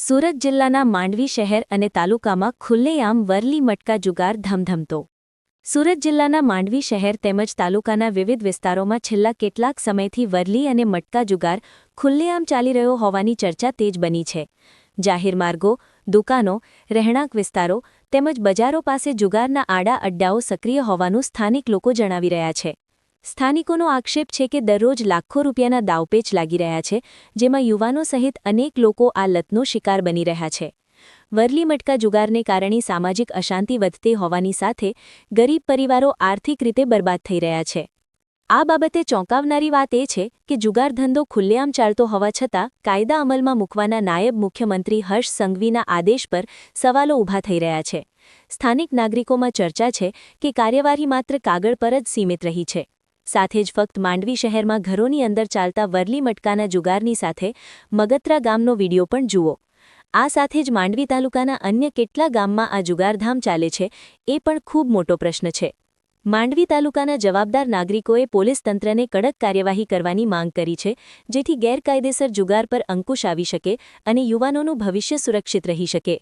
સુરત જિલ્લાના માંડવી શહેર અને તાલુકામાં ખુલ્લેઆમ વરલી મટકા જુગાર ધમધમતો. સુરત જિલ્લાના માંડવી શહેર તેમજ તાલુકાના વિવિધ વિસ્તારોમાં છેલ્લા કેટલાક સમયથી વરલી અને મટકા જુગાર ખુલ્લેઆમ ચાલી રહ્યો હોવાની ચર્ચા તેજ બની છે. જાહેર માર્ગો, દુકાનો, રહેણાંક વિસ્તારો તેમજ બજારો પાસે જુગારના આડા અડ્ડાઓ સક્રિય હોવાનું સ્થાનિક લોકો જણાવી રહ્યા છે. સ્થાનિકોનો આક્ષેપ છે કે દરરોજ લાખો રૂપિયાના દાવપેચ લાગી રહ્યા છે, જેમાં યુવાનો સહિત અનેક લોકો આ લતનો શિકાર બની રહ્યા છે. વરલી મટકા જુગારને કારણે સામાજિક અશાંતિ વધતી હોવાની સાથે ગરીબ પરિવારો આર્થિક રીતે બરબાદ થઈ રહ્યા છે. આ બાબતે ચોંકાવનારી વાત એ છે કે જુગાર ધંધો ખુલ્લેઆમ ચાલતો હોવા છતાં કાયદા અમલમાં મૂકવાના નાયબ મુખ્યમંત્રી હર્ષ સંઘવીના આદેશ પર સવાલો ઊભા થઈ રહ્યા છે. સ્થાનિક નાગરિકોમાં ચર્ચા છે કે કાર્યવાહી માત્ર કાગળ પર જ સીમિત રહી છે. સાથે જ ફક્ત માંડવી શહેરમાં ઘરોની અંદર ચાલતા વરલી મટકાના જુગારની સાથે મગત્રા ગામનો વીડિયો પણ જુઓ. આ સાથે જ માંડવી તાલુકાના અન્ય કેટલા ગામમાં આ જુગારધામ ચાલે છે, એ પણ ખૂબ મોટો પ્રશ્ન છે. માંડવી તાલુકાના જવાબદાર નાગરિકોએ પોલીસ તંત્રને કડક કાર્યવાહી કરવાની માંગ કરી છે, જેથી ગેરકાયદેસર જુગાર પર અંકુશ આવી શકે અને યુવાનોનું ભવિષ્ય સુરક્ષિત રહી શકે.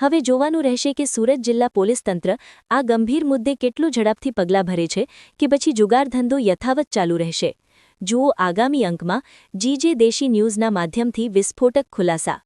હવે જોવાનું રહેશે કે સુરત જિલ્લા પોલીસ તંત્ર આ ગંભીર મુદ્દે કેટલું ઝડપથી પગલાં ભરે છે કે પછી જુગાર ધંધો યથાવત ચાલુ રહેશે. જુઓ આગામી અંકમાં, જીજે દેશી ન્યૂઝના માધ્યમથી વિસ્ફોટક ખુલાસા.